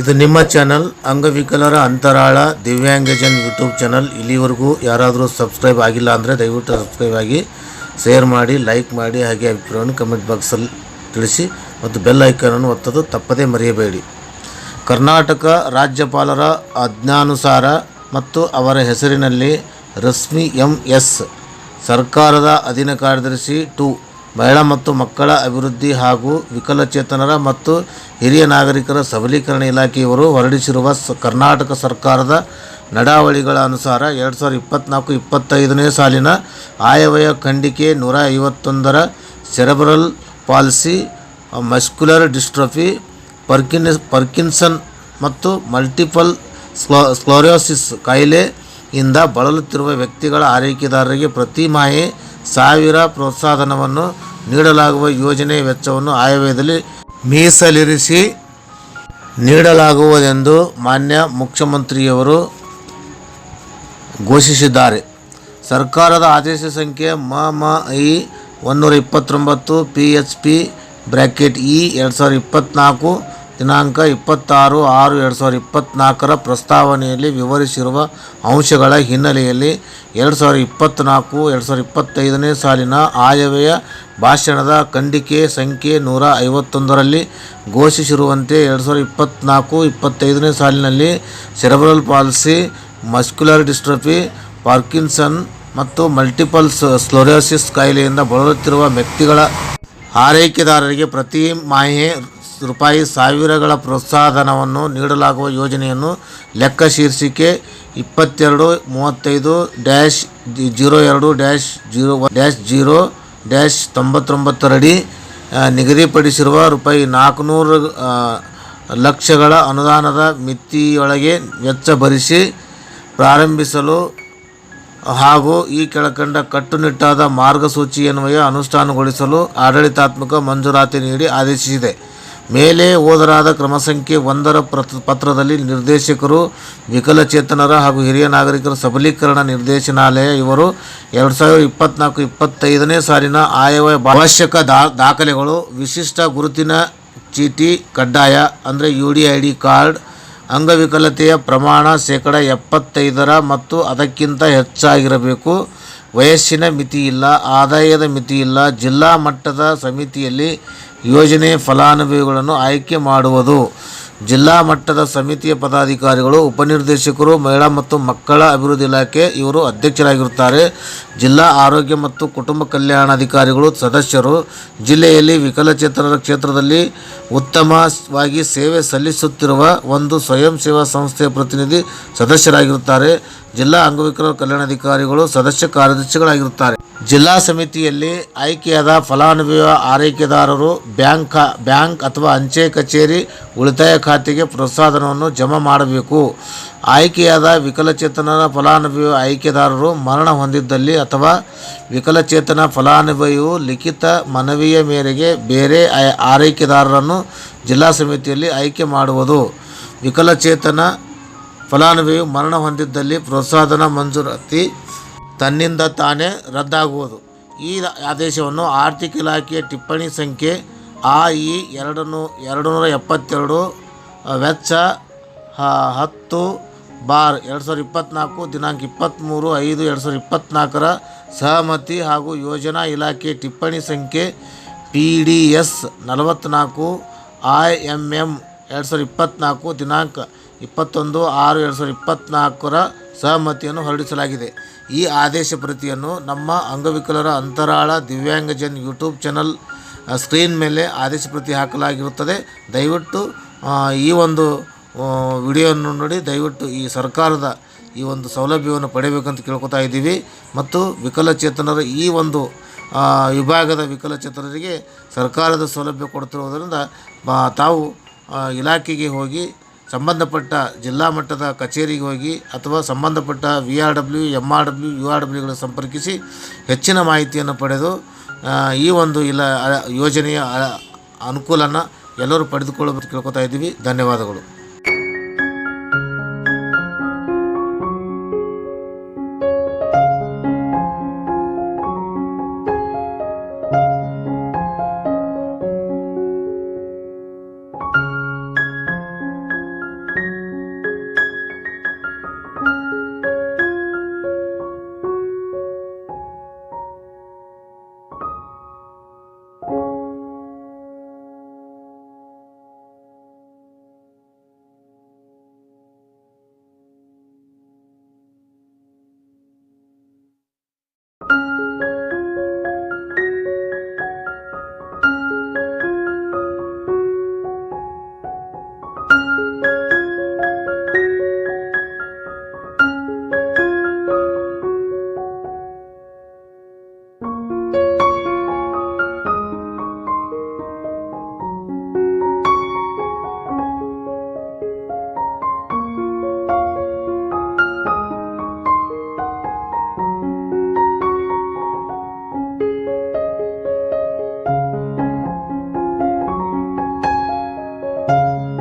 ಇದು ನಿಮ್ಮ ಚಾನಲ್ ಅಂಗವಿಕಲರ ಅಂತರಾಳ, ದಿವ್ಯಾಂಗಜನ್ ಯೂಟ್ಯೂಬ್ ಚಾನಲ್ ಇಲ್ಲಿವರೆಗೂ ಯಾರಾದರೂ ಸಬ್ಸ್ಕ್ರೈಬ್ ಆಗಿಲ್ಲ ಅಂದರೆ ದಯವಿಟ್ಟು ಸಬ್ಸ್ಕ್ರೈಬ್ ಆಗಿ ಶೇರ್ ಮಾಡಿ ಲೈಕ್ ಮಾಡಿ, ಹಾಗೆ ಅಭಿಪ್ರಾಯವನ್ನು ಕಮೆಂಟ್ ಬಾಕ್ಸಲ್ಲಿ ತಿಳಿಸಿ ಮತ್ತು ಬೆಲ್ ಐಕನನ್ನು ಒತ್ತದು ತಪ್ಪದೇ ಮರೆಯಬೇಡಿ. ಕರ್ನಾಟಕ ರಾಜ್ಯಪಾಲರ ಆಜ್ಞಾನುಸಾರ ಮತ್ತು ಅವರ ಹೆಸರಿನಲ್ಲಿ ರಶ್ಮಿ ಎಂ ಎಸ್ ಸರ್ಕಾರದ ಅಧೀನ ಕಾರ್ಯದರ್ಶಿ ಟು ಮಹಿಳಾ ಮತ್ತು ಮಕ್ಕಳ ಅಭಿವೃದ್ಧಿ ಹಾಗೂ ವಿಕಲಚೇತನರ ಮತ್ತು ಹಿರಿಯ ನಾಗರಿಕರ ಸಬಲೀಕರಣ ಇಲಾಖೆಯವರು ಹೊರಡಿಸಿರುವ ಸ, ಕರ್ನಾಟಕ ಸರ್ಕಾರದ ನಡಾವಳಿಗಳ ಅನುಸಾರ ಎರಡು ಸಾವಿರದ ಇಪ್ಪತ್ತ್ನಾಲ್ಕು ಇಪ್ಪತ್ತೈದನೇ ಸಾಲಿನ ಆಯವ್ಯಯ ಖಂಡಿಕೆ ನೂರ ಐವತ್ತೊಂದರ cerebral palsy, muscular dystrophy, Parkin, Parkinson ಮತ್ತು ಮಲ್ಟಿಪಲ್ ಸ್ಲೋ, ಸ್ಕ್ಲೋರೋಸಿಸ್ ಕಾಯಿಲೆಯಿಂದ ಬಳಲುತ್ತಿರುವ ವ್ಯಕ್ತಿಗಳ ಆರೈಕೆದಾರರಿಗೆ ಪ್ರತಿ ಮಾಹೆ ಸಾವಿರ ಪ್ರೋತ್ಸಾಹಧನವನ್ನು ನೀಡಲಾಗುವ ಯೋಜನೆ ವೆಚ್ಚವನ್ನು ಆಯವ್ಯದಲ್ಲಿ ಮೀಸಲಿರಿಸಿ ನೀಡಲಾಗುವುದೆಂದು ಮಾನ್ಯ ಮುಖ್ಯಮಂತ್ರಿಯವರು ಘೋಷಿಸಿದ್ದಾರೆ. ಸರ್ಕಾರದ ಆದೇಶ ಸಂಖ್ಯೆ ಮ ಮ ಐ ಇಪ್ಪತ್ತೊಂಬತ್ತು P H P bracket E ಎರಡು ಸಾವಿರದ ಇಪ್ಪತ್ತ್ನಾಲ್ಕು ದಿನಾಂಕ ಇಪ್ಪತ್ತಾರು ಆರು ಎರಡು ಸಾವಿರದ ಇಪ್ಪತ್ತ್ನಾಲ್ಕರ ಪ್ರಸ್ತಾವನೆಯಲ್ಲಿ ವಿವರಿಸಿರುವ ಅಂಶಗಳ ಹಿನ್ನೆಲೆಯಲ್ಲಿ ಎರಡು ಸಾವಿರದ ಇಪ್ಪತ್ತ್ನಾಲ್ಕು ಎರಡು ಸಾವಿರದ ಇಪ್ಪತ್ತೈದನೇ ಸಾಲಿನ ಆಯವ್ಯಯ ಭಾಷಣದ ಖಂಡಿಕೆ ಸಂಖ್ಯೆ ನೂರ ಐವತ್ತೊಂದರಲ್ಲಿ ಘೋಷಿಸಿರುವಂತೆ ಎರಡು ಸಾವಿರದ ಇಪ್ಪತ್ತ್ನಾಲ್ಕು ಇಪ್ಪತ್ತೈದನೇ ಸಾಲಿನಲ್ಲಿ cerebral palsy, muscular dystrophy, Parkinson ಮತ್ತು ಮಲ್ಟಿಪಲ್ ಸ್ಲೋರಿಯಾಸಿಸ್ ಕಾಯಿಲೆಯಿಂದ ಬಳಲುತ್ತಿರುವ ವ್ಯಕ್ತಿಗಳ ಆರೈಕೆದಾರರಿಗೆ ಪ್ರತಿ ಮಾಹೆ ರೂಪಾಯಿ ಸಾವಿರಗಳ ಪ್ರೋತ್ಸಾಹಧನವನ್ನು ನೀಡಲಾಗುವ ಯೋಜನೆಯನ್ನು ಲೆಕ್ಕ ಶೀರ್ಷಿಕೆ ಇಪ್ಪತ್ತೆರಡು, ಮೂವತ್ತೈದು ಡ್ಯಾಶ್ ಜೀರೋ ಎರಡು dash zero dash zero dash ತೊಂಬತ್ತೊಂಬತ್ತರಡಿ ನಿಗದಿಪಡಿಸಿರುವ ರೂಪಾಯಿ ನಾಲ್ಕುನೂರು ಲಕ್ಷಗಳ ಅನುದಾನದ ಮಿತಿಯೊಳಗೆ ವೆಚ್ಚ ಭರಿಸಿ ಪ್ರಾರಂಭಿಸಲು ಹಾಗೂ ಈ ಕೆಳಕಂಡ ಕಟ್ಟುನಿಟ್ಟಾದ ಮಾರ್ಗಸೂಚಿಯನ್ವಯ ಅನುಷ್ಠಾನಗೊಳಿಸಲು ಆಡಳಿತಾತ್ಮಕ ಮಂಜೂರಾತಿ ನೀಡಿ ಆದೇಶಿಸಿದೆ. ಮೇಲೆ ಓದರಾದ ಕ್ರಮ ಸಂಖ್ಯೆ ಒಂದರ ಪತ್ರದಲ್ಲಿ ನಿರ್ದೇಶಕರು, ವಿಕಲಚೇತನರ ಹಾಗೂ ಹಿರಿಯ ನಾಗರಿಕರ ಸಬಲೀಕರಣ ನಿರ್ದೇಶನಾಲಯ ಇವರು ಎರಡು ಸಾವಿರದ ಇಪ್ಪತ್ನಾಲ್ಕು ಇಪ್ಪತ್ತೈದನೇ ಸಾಲಿನ ಆಯವ್ಯಯ ಅವಶ್ಯಕ ದಾಖಲೆಗಳು, ವಿಶಿಷ್ಟ ಗುರುತಿನ ಚೀಟಿ, ಕಡ್ಡಾಯ ಅಂದರೆ U D I D card, ಅಂಗವಿಕಲತೆಯ ಪ್ರಮಾಣ ಶೇಕಡ ಎಪ್ಪತ್ತೈದರ ಮತ್ತು ಅದಕ್ಕಿಂತ ಹೆಚ್ಚಾಗಿರಬೇಕು. ವಯಸ್ಸಿನ ಮಿತಿ ಇಲ್ಲ, ಆದಾಯದ ಮಿತಿ ಇಲ್ಲ, ಜಿಲ್ಲಾ ಮಟ್ಟದ ಸಮಿತಿಯಲ್ಲಿ ಯೋಜನೆ ಫಲಾನುಭವಿಗಳನ್ನು ಆಯ್ಕೆ ಮಾಡುವುದು. ಜಿಲ್ಲಾ ಮಟ್ಟದ ಸಮಿತಿಯ ಪದಾಧಿಕಾರಿಗಳು, ಉಪನಿರ್ದೇಶಕರು, ಮಹಿಳಾ ಮತ್ತು ಮಕ್ಕಳ ಅಭಿವೃದ್ಧಿ ಇಲಾಖೆ ಇವರು ಅಧ್ಯಕ್ಷರಾಗಿರುತ್ತಾರೆ. ಜಿಲ್ಲಾ ಆರೋಗ್ಯ ಮತ್ತು ಕುಟುಂಬ ಕಲ್ಯಾಣಾಧಿಕಾರಿಗಳು, ಸದಸ್ಯರು, ಜಿಲ್ಲೆಯಲ್ಲಿ ವಿಕಲಚೇತನರ ಕ್ಷೇತ್ರದಲ್ಲಿ ಉತ್ತಮವಾಗಿ ಸೇವೆ ಸಲ್ಲಿಸುತ್ತಿರುವ ಒಂದು ಸ್ವಯಂ ಸೇವಾ ಸಂಸ್ಥೆಯ ಪ್ರತಿನಿಧಿ ಸದಸ್ಯರಾಗಿರುತ್ತಾರೆ. ಜಿಲ್ಲಾ ಅಂಗವಿಕಲರ ಕಲ್ಯಾಣಾಧಿಕಾರಿಗಳು ಸದಸ್ಯ ಕಾರ್ಯದರ್ಶಿಗಳಾಗಿರುತ್ತಾರೆ. ಜಿಲ್ಲಾ ಸಮಿತಿಯಲ್ಲಿ ಆಯ್ಕೆಯಾದ ಫಲಾನುಭವಿ ಆರೈಕೆದಾರರು ಬ್ಯಾಂಕ್ ಬ್ಯಾಂಕ್ ಅಥವಾ ಅಂಚೆ ಕಚೇರಿ ಉಳಿತಾಯ ಖಾತೆಗೆ ಪ್ರಸಾದನವನ್ನು ಜಮಾ ಮಾಡಬೇಕು. ಆಯ್ಕೆಯಾದ ವಿಕಲಚೇತನರ ಫಲಾನುಭವಿ ಆಯ್ಕೆದಾರರು ಮರಣ ಹೊಂದಿದ್ದಲ್ಲಿ ಅಥವಾ ವಿಕಲಚೇತನ ಫಲಾನುಭವಿಯು ಲಿಖಿತ ಮನವಿಯ ಮೇರೆಗೆ ಬೇರೆ ಆರೈಕೆದಾರರನ್ನು ಜಿಲ್ಲಾ ಸಮಿತಿಯಲ್ಲಿ ಆಯ್ಕೆ ಮಾಡುವುದು. ವಿಕಲಚೇತನ ಫಲಾನುಭವಿಯು ಮರಣ ಹೊಂದಿದ್ದಲ್ಲಿ ಪ್ರೋತ್ಸಾಹಧನ ಮಂಜೂರಾತಿ ತನ್ನಿಂದ ತಾನೇ ರದ್ದಾಗುವುದು. ಈ ಆದೇಶವನ್ನು ಆರ್ಥಿಕ ಇಲಾಖೆಯ ಟಿಪ್ಪಣಿ ಸಂಖ್ಯೆ ಆ ಇ ಎರಡು ನೂ ಎರಡು ನೂರ ಎಪ್ಪತ್ತೆರಡು, ವೆಚ್ಚ ಹತ್ತು ಬಾರ್ ಎರಡು ಸಾವಿರದ ಇಪ್ಪತ್ತ್ನಾಲ್ಕು ದಿನಾಂಕ ಇಪ್ಪತ್ತ್ಮೂರು ಐದು ಎರಡು ಸಾವಿರದ ಇಪ್ಪತ್ತ್ನಾಲ್ಕರ ಸಹಮತಿ ಹಾಗೂ ಯೋಜನಾ ಇಲಾಖೆ ಟಿಪ್ಪಣಿ ಸಂಖ್ಯೆ ಪಿ ಡಿ ಎಸ್ ನಲವತ್ತ್ನಾಲ್ಕು ಐ ಎಂ ಎಂ ಎರಡು ಸಾವಿರದ ಇಪ್ಪತ್ತ್ನಾಲ್ಕು ದಿನಾಂಕ ಇಪ್ಪತ್ತೊಂದು ಆರು ಎರಡು ಸಾವಿರದ ಇಪ್ಪತ್ತ್ನಾಲ್ಕರ ಸಹಮತಿಯನ್ನು ಹೊರಡಿಸಲಾಗಿದೆ. ಈ ಆದೇಶ ಪ್ರತಿಯನ್ನು ನಮ್ಮ ಅಂಗವಿಕಲರ Antarala Divyangajan YouTube channel screen ಮೇಲೆ ಆದೇಶ ಪ್ರತಿ ಹಾಕಲಾಗಿರುತ್ತದೆ. ದಯವಿಟ್ಟು ಈ ಒಂದು ವಿಡಿಯೋವನ್ನು ನೋಡಿ, ದಯವಿಟ್ಟು ಈ ಸರ್ಕಾರದ ಈ ಒಂದು ಸೌಲಭ್ಯವನ್ನು ಪಡೆಯಬೇಕಂತ ಕೇಳ್ಕೊತಾ ಇದ್ದೀವಿ. ಮತ್ತು ವಿಕಲಚೇತನರ ಈ ಒಂದು ವಿಭಾಗದ ವಿಕಲಚೇತನರಿಗೆ ಸರ್ಕಾರದ ಸೌಲಭ್ಯ ಕೊಡ್ತಿರುವುದರಿಂದ, ಬ- ತಾವು ಇಲಾಖೆಗೆ ಹೋಗಿ ಸಂಬಂಧಪಟ್ಟ ಜಿಲ್ಲಾ ಮಟ್ಟದ ಕಚೇರಿಗೆ ಹೋಗಿ ಅಥವಾ ಸಂಬಂಧಪಟ್ಟ V R W M R W U R ಡಬ್ಲ್ಯೂಗಳು ಸಂಪರ್ಕಿಸಿ ಹೆಚ್ಚಿನ ಮಾಹಿತಿಯನ್ನು ಪಡೆದು ಈ ಒಂದು ಇಲ್ಲ ಯೋಜನೆಯ ಅನುಕೂಲನ ಎಲ್ಲರೂ ಪಡೆದುಕೊಳ್ಳಬೇಕು ಕೇಳ್ಕೊತಾ ಇದ್ದೀವಿ. ಧನ್ಯವಾದಗಳು. you